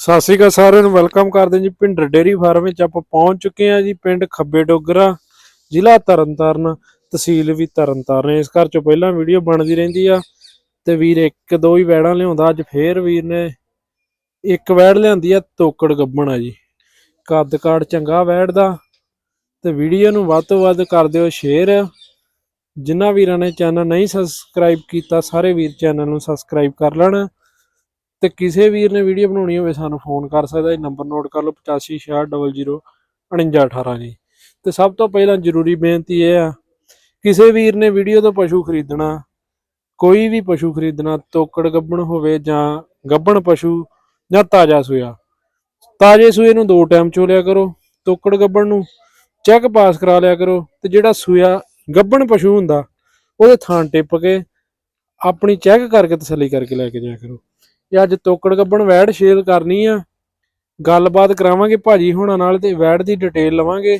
ਸਤਿ ਸ਼੍ਰੀ ਅਕਾਲ ਸਾਰਿਆਂ ਨੂੰ ਵੈਲਕਮ ਕਰਦੇ ਜੀ ਪਿੰਡ ਡੇਰੀ ਫਾਰਮ ਵਿੱਚ। ਆਪਾਂ ਪਹੁੰਚ ਚੁੱਕੇ ਹਾਂ ਜੀ ਪਿੰਡ ਖੱਬੇ ਡੋਗਰਾ, ਜ਼ਿਲ੍ਹਾ ਤਰਨਤਾਰਨ, ਤਹਿਸੀਲ ਵੀ ਤਰਨਤਾਰਨ। ਇਸ ਘਰ ਚੋਂ ਪਹਿਲਾਂ ਵੀਡੀਓ ਬਣਦੀ ਰਹਿੰਦੀ ਆ ਤੇ ਵੀਰ ਇੱਕ ਦੋ ਹੀ ਵੈੜਾਂ ਲਿਆਉਂਦਾ, ਅੱਜ ਫੇਰ ਵੀਰ ਨੇ ਇੱਕ ਵੈੜ ਲਿਆਂਦੀ ਆ ਤੋਕੜ ਗੱਬਣ ਆ ਜੀ। ਕੱਦ ਕਾੜ ਚੰਗਾ ਵੈੜ ਦਾ ਤੇ ਵੀਡੀਓ ਨੂੰ ਵੱਧ ਤੋਂ ਵੱਧ ਕਰ ਦਿਓ ਸ਼ੇਅਰ ਜਿਨ੍ਹਾਂ ਵੀਰਾਂ ਨੇ ਚੈਨਲ ਨਹੀਂ ਸਬਸਕ੍ਰਾਈਬ ਕੀਤਾ, ਸਾਰੇ ਵੀਰ ਚੈਨਲ ਨੂੰ ਸਬਸਕ੍ਰਾਈਬ ਕਰ ਲੈਣ। ਤੇ ਕਿਸੇ ਵੀਰ ਨੇ ਵੀਡੀਓ ਬਣਾਉਣੀ ਹੋਵੇ ਸਾਨੂੰ ਫੋਨ ਕਰ ਸਕਦਾ ਇਹ ਨੰਬਰ ਨੋਟ ਕਰ ਲਓ 8560004918 ਜੀ। ਤੇ ਸਭ ਤੋਂ ਪਹਿਲਾਂ ਜ਼ਰੂਰੀ ਬੇਨਤੀ ਇਹ ਆ, ਕਿਸੇ ਵੀਰ ਨੇ ਵੀਡੀਓ ਤੋਂ ਪਸ਼ੂ ਖਰੀਦਣਾ, ਕੋਈ ਵੀ ਪਸ਼ੂ ਖਰੀਦਣਾ, ਤੋਕੜ ਗੱਬਣ ਹੋਵੇ ਜਾਂ ਗੱਬਣ ਪਸ਼ੂ ਜਾਂ ਤਾਜ਼ਾ ਸੂਆ, ਤਾਜ਼ੇ ਸੂਏ ਨੂੰ ਦੋ ਟਾਈਮ ਚੋਲਿਆ ਕਰੋ, ਤੋਕੜ ਗੱਬਣ ਨੂੰ ਚੈੱਕ ਪਾਸ ਕਰਾ ਲਿਆ ਕਰੋ ਤੇ ਜਿਹੜਾ ਸੂਆ ਗੱਬਣ ਪਸ਼ੂ ਹੁੰਦਾ, ਉਹਦੇ ਥਾਂ ਟਿੱਪ ਕੇ ਆਪਣੀ ਚੈੱਕ ਕਰਕੇ ਤਸੱਲੀ ਕਰਕੇ ਲੈ ਕੇ ਜਾਇਆ ਕਰੋ। ਇਹ ਅੱਜ ਤੋਕੜ ਗੱਬਣ ਵੈੜ ਸ਼ੇਅਰ ਕਰਨੀ ਆ। ਗੱਲਬਾਤ ਕਰਾਵਾਂਗੇ ਭਾਜੀ ਹੁਣਾਂ ਨਾਲ ਤੇ ਵੈੜ ਦੀ ਡਿਟੇਲ ਲਵਾਂਗੇ।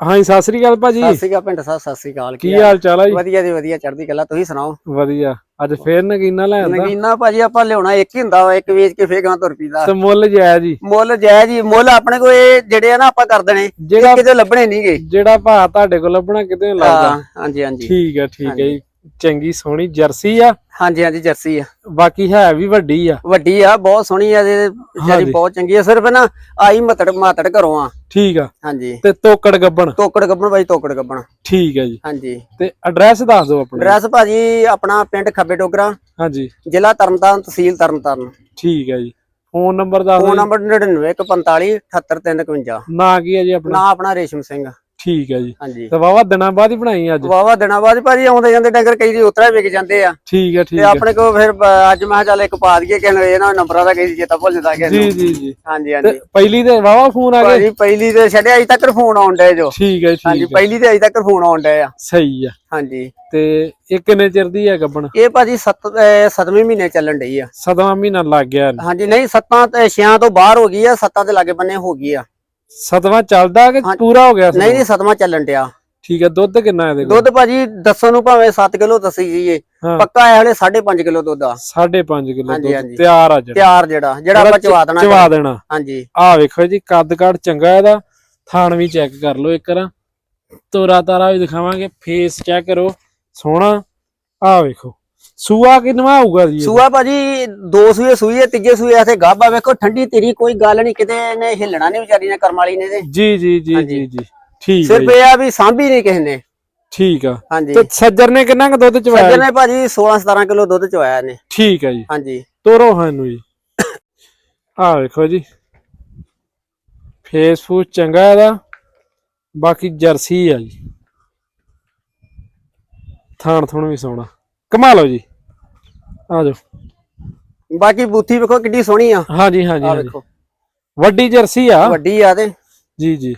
ਹਾਂਜੀ ਸਤਿ ਸ੍ਰੀ ਅਕਾਲ ਭਾਜੀ। ਸਤਿ ਸ਼੍ਰੀ ਅਕਾਲ ਪਿੰਡ ਸਾਹਿਬ ਸਤਿ ਸ਼੍ਰੀ ਅਕਾਲ। ਕੀ ਹਾਲ ਚਾਲ ਆ ਜੀ? ਵਧੀਆ ਜੀ ਵਧੀਆ ਚੜ੍ਹਦੀ ਕਲਾ ਤੁਸੀਂ ਸੁਣਾਓ? ਵਧੀਆ। ਅੱਜ ਫੇਰ ਨਗੀਨਾ ਲੈ ਆਂਦਾ ਨਗੀਨਾ ਭਾਜੀ ਆਪਾਂ ਲਿਆਉਣਾ ਇੱਕ ਹੀ ਹੁੰਦਾ ਵਾ ਇੱਕ ਵੇਚ ਕੇ ਫੇਰ ਗਾਂ ਤੁਰ ਪੀਦਾ। ਤੇ ਮੁੱਲ ਜਾਇਜ਼ ਜੀ। ਮੁੱਲ ਜਾਇਜ਼ ਜੀ ਮੁੱਲ ਆਪਣੇ ਕੋਲ ਇਹ ਜਿਹੜੇ ਆ ਨਾ ਆਪਾਂ ਕਰ ਦੇਣੇ। ਜਿਹੜਾ ਕਿਤੇ ਲੱਭਣੇ ਨਹੀਂਗੇ ਜਿਹੜਾ ਭਾ ਤੁਹਾਡੇ ਕੋਲ ਲੱਭਣਾ ਕਿਤੇ ਲੱਗਦਾ। ਹਾਂਜੀ ਹਾਂਜੀ। ਠੀਕ ਆ ਠੀਕ ਹੈ ਜੀ। ਚੰਗੀ ਸੋਹਣੀ ਜਰਸੀ ਆ। ਹਾਂਜੀ ਹਾਂਜੀ ਜਰਸੀ ਆ। ਬਾਕੀ ਹੈ ਵੀ ਵੱਡੀ ਆ। ਵੱਡੀ ਆ ਬਹੁਤ ਸੋਹਣੀ ਆ ਤੇ। ਜਿਹੜੀ ਬਹੁਤ ਚੰਗੀ ਆ। ਸਿਰਫ ਨਾ ਆਈ ਮਤੜ ਮਾਤੜ ਘਰੋਂ ਆ। ਠੀਕ ਆ। ਹਾਂਜੀ। ਤੇ ਤੋਕੜ ਗੱਬਣ। ਤੋਕੜ ਗੱਬਣ ਭਾਜੀ ਤੋਕੜ ਗੱਬਣ। ਠੀਕ ਹੈ ਜੀ। ਹਾਂਜੀ। ਤੇ ਐਡਰੈਸ ਦੱਸ ਦਿਓ ਆਪਣਾ। ਐਡਰੈਸ ਭਾਜੀ ਆਪਣਾ ਪਿੰਡ ਖੱਬੇ ਟੋਕਰਾ ਹਾਂਜੀ। ਜ਼ਿਲ੍ਹਾ ਤਰਨਤਾਰਨ ਤਹਿਸੀਲ ਤਰਨਤਾਰਨ। ਠੀਕ ਹੈ ਜੀ। ਫੋਨ ਨੰਬਰ ਦੱਸ ਫੋਨ ਦਿਓ ਨੰਬਰ 99145 78351 ਨਾਂ ਕੀ ਹੈ ਜੀ ਆਪਣਾ? ਨਾਂ ਆਪਣਾ ਰੇਸ਼ਮ ਸਿੰਘ। ਠੀਕ ਹੈ ਜੀ। ਹਾਂਜੀ। ਤੇ ਵਾਵਾ ਦਿਨਾਂ ਬਾਅਦ ਹੀ ਬਣਾਈ ਅੱਜ? ਵਾਵਾ ਦਿਨਾਂ ਬਾਅਦ ਭਾਜੀ ਆਉਂਦੇ ਜਾਂਦੇ ਡੰਗਰ ਕਈ ਦੀ ਉਤਰਾ ਵਿਕ ਜਾਂਦੇ ਆ। ਠੀਕ ਹੈ ਠੀਕ ਤੇ ਹੈ। ਆਪਣੇ ਕੋਲ ਫਿਰ ਅੱਜ ਮੈਂ ਚੱਲ ਇੱਕ ਪਾ ਦਈਏ ਕਿ ਇਹਨਾਂ ਨੰਬਰਾਂ ਦਾ ਕਿਸੇ ਚੇਤਾ ਭੁੱਲ ਜਾਂਦਾ ਕਿ ਜੀ ਜੀ ਜੀ। ਹਾਂਜੀ ਤੇ ਹਾਂਜੀ। ਪਹਿਲੀ ਤੇ ਵਾਵਾ ਫੋਨ ਆ ਗਏ ਭਾਜੀ ਪਹਿਲੀ ਤੇ ਛੱਡਿਆ ਅਜੇ ਤੱਕ ਫੋਨ ਆਉਣ ਡਏ ਜੋ। ਠੀਕ ਹੈ ਹਾਂਜੀ ਠੀਕ ਹੈ। ਪਹਿਲੀ ਤੇ ਅਜੇ ਤੱਕ ਫੋਨ ਆਉਣ ਡਏ ਆ। ਸਹੀ ਆ। ਹਾਂਜੀ। ਤੇ ਇਹ ਕਿੰਨੇ ਚਿਰ ਦੀ ਹੈ ਗੱਬਣ? ਇਹ ਭਾਜੀ 7 7ਵੇਂ ਮਹੀਨੇ ਚੱਲਣ ਡਈ ਆ। ਸਤਵਾਂ ਮਹੀਨਾ ਲੱਗ ਗਿਆ। ਹਾਂਜੀ ਨਹੀਂ ਸੱਤਾਂ ਤੇ ਛਿਆਂ ਤੋਂ ਬਾਹਰ ਹੋ ਗਈ ਆ ਸੱਤਾਂ ਦੇ ਲਾਗੇ ਬੰਨੇ ਹੋ ਗਈ ਆ। ਸਤਵਾਂ ਚੱਲਦਾ ਕਿ ਹਾਂ। ਪੂਰਾ ਹੋ ਗਿਆ ਨਹੀਂ ਨਹੀਂ ਸਤਵਾਂ ਚੱਲਣ ਡਿਆ। ਠੀਕ ਹੈ ਦੁੱਧ ਕਿੰਨਾ ਇਹਦੇ ਕੋਲ? ਦੁੱਧ ਭਾਜੀ ਦੱਸਣ ਨੂੰ ਭਾਵੇਂ 7 ਕਿਲੋ ਦੱਸੀ ਜਾਈਏ ਹਾਂ। ਪੱਕਾ ਇਹ ਹਲੇ 5.5 ਕਿਲੋ ਦੁੱਧ ਆ। 5.5 ਕਿਲੋ ਹਾਂਜੀ, ਦੁੱਧ। ਹਾਂਜੀ। ਤਿਆਰ ਆ ਜਿਹੜਾ। ਤਿਆਰ ਜਿਹੜਾ ਜਿਹੜਾ ਆਪਾਂ ਚਵਾ ਦੇਣਾ ਚਵਾ ਦੇਣਾ। ਹਾਂਜੀ। ਆ ਵੇਖੋ ਜੀ ਕੱਦ ਕਾੜ ਚੰਗਾ ਇਹਦਾ। ਥਾਣ ਵੀ ਚੈੱਕ ਕਰ ਲਓ ਇੱਕ ਵਾਰ। ਤੋਰਾ ਤਾਰਾ ਵੀ ਦਿਖਾਵਾਂਗੇ। ਫੇਸ ਚੈੱਕ ਕਰੋ। ਸੋਹਣਾ। ਆ ਵੇਖੋ। ਸੂਆ ਕਿੰਨਵਾ ਆਊਗਾ ਜੀ? ਸੂਆ ਭਾਜੀ ਦੋ ਸੂਏ ਸੂਈ ਹੈ ਤੀਜੇ ਸੂਏ ਇੱਥੇ ਗਾਬਾ ਵੇਖੋ ਠੰਡੀ ਤੇਰੀ ਕੋਈ ਗੱਲ ਨਹੀਂ ਕਿਤੇ ਇਹਨੇ ਹਿੱਲਣਾ ਨਹੀਂ ਵਿਚਾਰੀ ਨੇ ਕਰਮ ਵਾਲੀ ਨੇ ਤੇ ਜੀ ਜੀ ਜੀ। ਜੀ ਜੀ। ਠੀਕ ਹੈ ਸਿਰਫ ਇਹ ਆ ਵੀ ਸਾਂਭੀ ਨਹੀਂ ਕਿਸੇ ਨੇ। ਠੀਕ ਆ। ਹਾਂਜੀ। ਤੇ ਸੱਜਰ ਨੇ ਕਿੰਨਾ ਕੁ ਦੁੱਧ ਚਵਾਇਆ ਸੱਜਣ ਨੇ ਭਾਜੀ 16 17 ਕਿਲੋ ਦੁੱਧ ਚਵਾਇਆ ਇਹਨੇ। ਠੀਕ ਹੈ ਜੀ। ਹਾਂਜੀ। ਤੋਰੋ ਸਾਨੂੰ ਜੀ। ਆ ਵੇਖੋ ਜੀ। ਫੇਸ ਫੂਸ ਚੰਗਾ ਇਹਦਾ। ਬਾਕੀ ਜਰਸੀ ਆ ਜੀ। ਥਾਣ ਥੁਣ ਵੀ ਸੋਹਣਾ। ਕਮਾ ਲਓ ਜੀ। ਆ ਜਾਓ। ਬਾਕੀ ਬੂਥੀ ਵੇਖੋ ਕਿੱਡੀ ਸੋਹਣੀ ਆ। ਹਾਂਜੀ ਹਾਂਜੀ ਆ ਹਾਂਜੀ। ਵੇਖੋ। ਵੱਡੀ ਜਰਸੀ ਆ। ਵੱਡੀ ਆ ਤੇ। ਜੀ ਜੀ।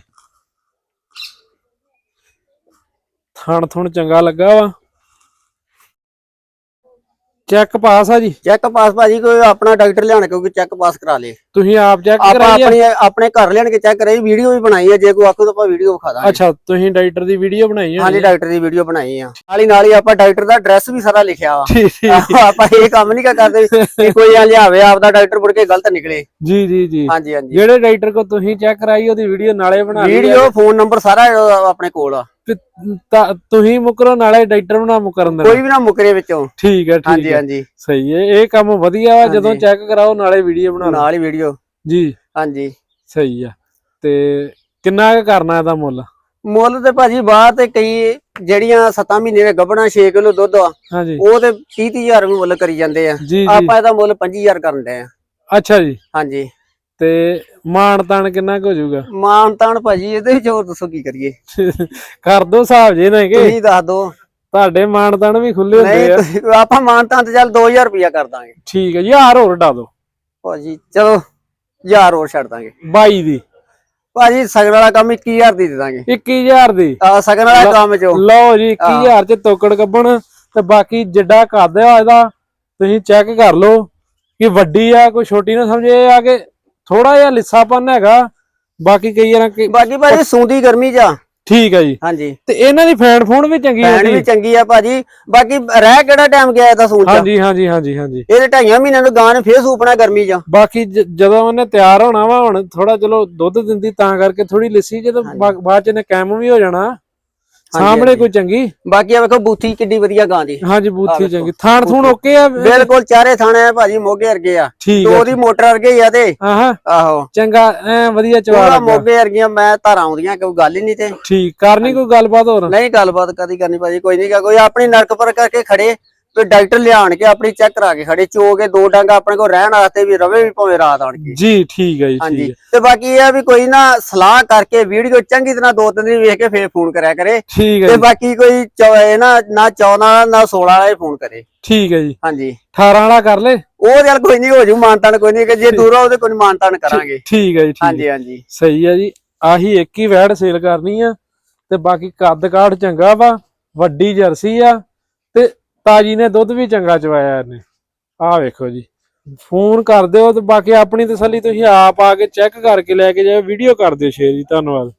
ਥਣ ਥੁਣ ਚੰਗਾ ਲੱਗਾ ਵਾ। ਚੈੱਕ ਪਾਸ ਆ ਜੀ? ਚੈੱਕ ਪਾਸ ਭਾਜੀ ਕੋਈ ਆਪਣਾ ਡਾਕਟਰ ਲਿਆਣ ਕਿਉਂਕਿ ਚੈੱਕ ਪਾਸ ਕਰਾ ਲੇ ਤੁਸੀਂ ਆਪ ਚੈੱਕ ਆਪਾਂ ਕਰਾਈ ਆ? ਆਪਣੀ ਆਪਣੇ ਘਰ ਲਿਆਣ ਕੇ ਚੈੱਕ ਕਰਾਈ ਵੀਡੀਓ ਵੀ ਬਣਾਈ ਆ ਜੇ ਕੋਈ ਆਖੂ ਤਾਂ ਆਪਾਂ ਵੀਡੀਓ ਵਿਖਾ ਦਾਂਗੇ। ਅੱਛਾ ਤੁਸੀਂ ਡਾਕਟਰ ਦੀ ਵੀਡੀਓ ਬਣਾਈ ਹਾਂਜੀ ਹੋਣੀ ਡਾਕਟਰ ਦੀ ਵੀਡੀਓ ਬਣਾਈ ਆ। ਨਾਲ ਹੀ ਨਾਲ ਹੀ ਆਪਾਂ ਡਾਕਟਰ ਦਾ ਐਡਰੈਸ ਵੀ ਸਾਰਾ ਲਿਖਿਆ ਵਾ। ਠੀਕ ਠੀਕ। ਆਪਾਂ ਇਹ ਕੰਮ ਨਹੀਂ ਕਰਦੇ ਕਿ ਕੋਈ ਆ ਲਿਆਵੇ ਆਪਦਾ ਡਾਕਟਰ ਮੁੜ ਕੇ ਗਲਤ ਨਿਕਲੇ। ਜੀ ਜੀ ਜੀ। ਹਾਂਜੀ ਹਾਂਜੀ। ਜਿਹੜੇ ਡਾਕਟਰ ਕੋ ਤੁਸੀਂ ਚੈੱਕ ਕਰਾਈ ਉਹਦੀ ਵੀਡੀਓ ਨਾਲੇ ਬਣਾ ਲਈ ਵੀਡੀਓ ਫੋਨ ਨੰਬਰ ਸਾਰਾ ਆਪਣੇ ਕੋਲ ਆ। ਤੇ ਤੁਸੀਂ ਮੁਕਰੋ ਨਾਲੇ ਡਾਕਟਰ ਬਣਾ ਮੁਕਰਨ ਦੇਣਾ। ਕੋਈ ਵੀ ਨਾ ਮੁਕਰੇ ਵਿੱਚੋਂ। ਠੀਕ ਹੈ ਠੀਕ ਹਾਂਜੀ ਹੈ। ਹਾਂਜੀ। ਸਹੀ ਹੈ ਇਹ ਕੰਮ ਵਧੀਆ ਵਾ ਜਦੋਂ। ਚੈੱਕ ਕਰਾਓ ਨਾਲੇ ਵੀਡੀਓ ਬਣਾ ਨਾਲ ਹੀ ਵੀਡੀਓ। ਜੀ। ਹਾਂਜੀ। ਸਹੀ ਆ। ਤੇ ਕਿੰਨਾ ਕੁ ਕਰਨਾ ਇਹਦਾ ਮੁੱਲ? ਮੁੱਲ ਤੇ ਭਾਜੀ ਬਾਹਰ ਤੇ ਕਈ ਜਿਹੜੀਆਂ 7 ਮਹੀਨੇ ਦੇ ਗੱਭਣਾ 6 ਕਿਲੋ ਦੁੱਧ ਆ ਹਾਂਜੀ। ਉਹ ਤੇ 30 ਹਜ਼ਾਰ ਵੀ ਮੁੱਲ ਕਰੀ ਜਾਂਦੇ ਆ। ਜੀ ਜੀ। ਆਪਾਂ ਇਹਦਾ ਮੁੱਲ 25000 ਕਰਨ ਦੇ ਆ। ਅੱਛਾ ਜੀ। ਹਾਂਜੀ। ਤੇ ਮਾਣ ਤਾਣ ਕਿੰਨਾ ਕੁ ਹੋ ਜਾਊਗਾ? ਮਾਨ ਤਾਨ ਭਾਜੀ ਇਹਦੇ ਵਿੱਚ ਹੋਰ ਦੱਸੋ ਕੀ ਕਰੀਏ? ਕਰ ਦੋ ਹਿਸਾਬ ਜੇ ਨਾ ਕਿ। ਤੁਸੀਂ ਦੱਸ ਦੋ। ਤੁਹਾਡੇ ਮਾਣ ਤਾਣ ਵੀ ਖੁੱਲੇ ਹੁੰਦੇ ਨਹੀਂ ਆ। ਤੁਸੀਂ- ਆਪਾਂ ਮਾਨ ਤਾਨ ਤੇ ਚੱਲ 2000 ਰੁਪਇਆ ਕਰ ਦਾਂਗੇ। ਠੀਕ ਹੈ ਯਾਰ ਹੋਰ ਡਾ ਦੋ। ਭਾਜੀ ਚਲੋ ਹਜ਼ਾਰ ਹੋਰ ਛੱਡ ਦਾਂਗੇ। 22 ਦੀ। ਭਾਜੀ ਸਗਨ ਵਾਲਾ ਕੰਮ 21000 ਦੀ ਦੇ ਦਾਂਗੇ। 21000 ਦੀ। ਆ ਸਗਨ ਵਾਲਾ ਕੰਮ ਚੋਂ। ਲਓ ਜੀ 21000 ਚ ਤੋਕੜ ਕੱਢਣ ਤੇ ਬਾਕੀ ਜਿੱਡਾ ਕਰਦੇ ਆ ਇਹਦਾ ਤੁਸੀਂ ਚੈੱਕ ਕਰ ਲਓ। ਕਿ ਵੱਡੀ ਆ ਕੋਈ ਛੋਟੀ ਨਾ ਸਮਝੇ ਇਹ ਆ ਕਿ ਥੋੜਾ ਜਿਹਾ ਲਿੱਸਾਪਨ ਹੈਗਾ ਬਾਕੀ ਕਈ ਵਾਰ ਕਿ ਬਾਕੀ ਭਾਜੀ ਸੂੰਦੀ ਗਰਮੀ ਜਾ ਠੀਕ ਹੈ ਜੀ। ਹਾਂਜੀ। ਤੇ ਇਹਨਾਂ ਦੀ ਫੈਨ ਫੋਨ ਵੀ ਚੰਗੀ ਹੈ ਭੈਣ ਵੀ ਜੀ ਚੰਗੀ ਆ ਭਾਜੀ। ਬਾਕੀ ਰਹਿ ਕਿਹੜਾ ਟਾਈਮ ਗਿਆ ਇਹਦਾ ਸੂਣ ਚ? ਹਾਂਜੀ ਹਾਂਜੀ ਹਾਂਜੀ ਹਾਂਜੀ। ਇਹਦੇ ਢਾਈਆਂ ਮਹੀਨਿਆਂ ਨੂੰ ਗਾਂ ਨੇ ਫੇਰ ਸੂਪਣਾ ਗਰਮੀ ਚ ਬਾਕੀ ਜ- ਜਦੋਂ ਉਹਨੇ ਤਿਆਰ ਹੋਣਾ ਵਾ ਹੁਣ ਥੋੜਾ ਚਲੋ ਦੁੱਧ ਦਿੰਦੀ ਤਾਂ ਕਰਕੇ ਥੋੜੀ ਲਿੱਸੀ ਜਦੋਂ ਬਾ- ਬਾਅਦ ਚ ਇਹਨੇ ਕੈਮ ਵੀ ਹੋ ਜਾਣਾ। ਸਾਹਮਣੇ। ਕੋਈ ਚੰਗੀ? ਬਾਕੀ ਆ ਵੇਖੋ ਬੂਥੀ ਕਿੱਡੀ ਵਧੀਆ ਗਾਂ ਦੀ। ਹਾਂਜੀ ਬੂਥੀ ਚੰਗੀ। ਥਾਣ ਥੂਣ ਓਕੇ ਆ? ਬਿਲਕੁਲ ਚਾਰੇ ਥਾਣੇ ਆ ਭਾਜੀ ਮੋਗੇ ਵਰਗੇ ਆ। ਠੀਕ ਉਹਦੀ ਮੋਟਰ ਵਰਗੇ ਆ ਤੇ। ਆਹਾਂ। ਚੰਗਾ ਐ ਵਧੀਆ ਚਵਾ ਲੱਗਾ। ਮੋਗੇ ਵਰਗੀਆਂ ਮੈਂ ਧਾਰਾਂ ਆਉਂਦੀਆਂ ਕੋਈ ਗੱਲ ਹੀ ਨਹੀਂ ਤੇ। ਠੀਕ ਕਰਨੀ ਕੋਈ ਗੱਲਬਾਤ ਹੋਰ? ਨਹੀਂ ਗੱਲਬਾਤ ਕਦੀ ਕਰਨੀ ਭਾਜੀ ਕੋਈ ਨਹੀਂ ਕੋਈ ਆਪਣੀ ਨਰਕ ਪਰ ਕਰਕੇ ਖੜੇ। ਤੇ ਡਾਕਟਰ ਲਿਆਣ ਕੇ ਆਪਣੀ ਚੈੱਕ ਕਰਾ ਕੇ ਖੜੇ ਚੋ ਕੇ ਦੋ ਡੰਗ ਆਪਣੇ ਕੋਲ ਰਹਿਣ ਵਾਸਤੇ ਵੀ ਰਵੇ ਵੀ ਭਾਵੇਂ ਰਾਤ ਆਣ ਕੇ। ਜੀ ਠੀਕ ਹੈ ਜੀ ਹਾਂਜੀ। ਤੇ ਬਾਕੀ ਇਹ ਆ ਵੀ ਕੋਈ ਨਾ ਸਲਾਹ ਕਰਕੇ ਵੀਡੀਓ ਚੰਗੀ ਤਰ੍ਹਾਂ ਦੋ ਤਿੰਨ ਦਿਨ ਵੇਖ ਕੇ ਫੇਰ ਫੋਨ ਕਰਿਆ ਕਰੇ। ਠੀਕ ਹੈ ਤੇ ਬਾਕੀ ਕੋਈ ਇਹ ਨਾ ਨਾ 14 ਵਾਲਾ ਨਾ 16 ਵਾਲਾ ਹੀ ਫੋਨ ਕਰੇ। ਠੀਕ ਹੈ ਜੀ। ਹਾਂਜੀ। 18 ਵਾਲਾ ਕਰ ਲੈ। ਉਹ ਚੱਲ ਕੋਈ ਨਹੀਂ ਹੋ ਜੂ ਮਾਨਤਾਨ ਕੋਈ ਨਹੀਂ ਕਿ ਜੇ ਦੂਰ ਆ ਉਹਦੇ ਕੋਈ ਮਾਨਤਾਨ ਕਰਾਂਗੇ। ਠੀਕ ਹੈ ਜੀ। ਹਾਂਜੀ ਹਾਂਜੀ। ਸਹੀ ਹੈ ਜੀ। ਆਹੀ ਇੱਕ ਹੀ ਵੈੜ ਸੇਲ ਕਰਨੀ ਆ। ਤੇ ਬਾਕੀ ਕੱਦ ਕਾਠ ਚੰਗਾ ਵਾ ਵੱਡੀ ਜਰਸੀ ਆ। ਤਾਜੀ ਨੇ ਦੁੱਧ ਵੀ ਚੰਗਾ ਚਵਾਇਆ ਇਹਨੇ। ਆਹ ਵੇਖੋ ਜੀ। ਫੋਨ ਕਰ ਦਿਓ ਤੇ ਬਾਕੀ ਆਪਣੀ ਤਸੱਲੀ ਤੁਸੀਂ ਆਪ ਆ ਕੇ ਚੈੱਕ ਕਰਕੇ ਲੈ ਕੇ ਜਾਓ ਵੀਡੀਓ ਕਰ ਦਿਓ ਸ਼ੇਅਰ ਜੀ। ਧੰਨਵਾਦ।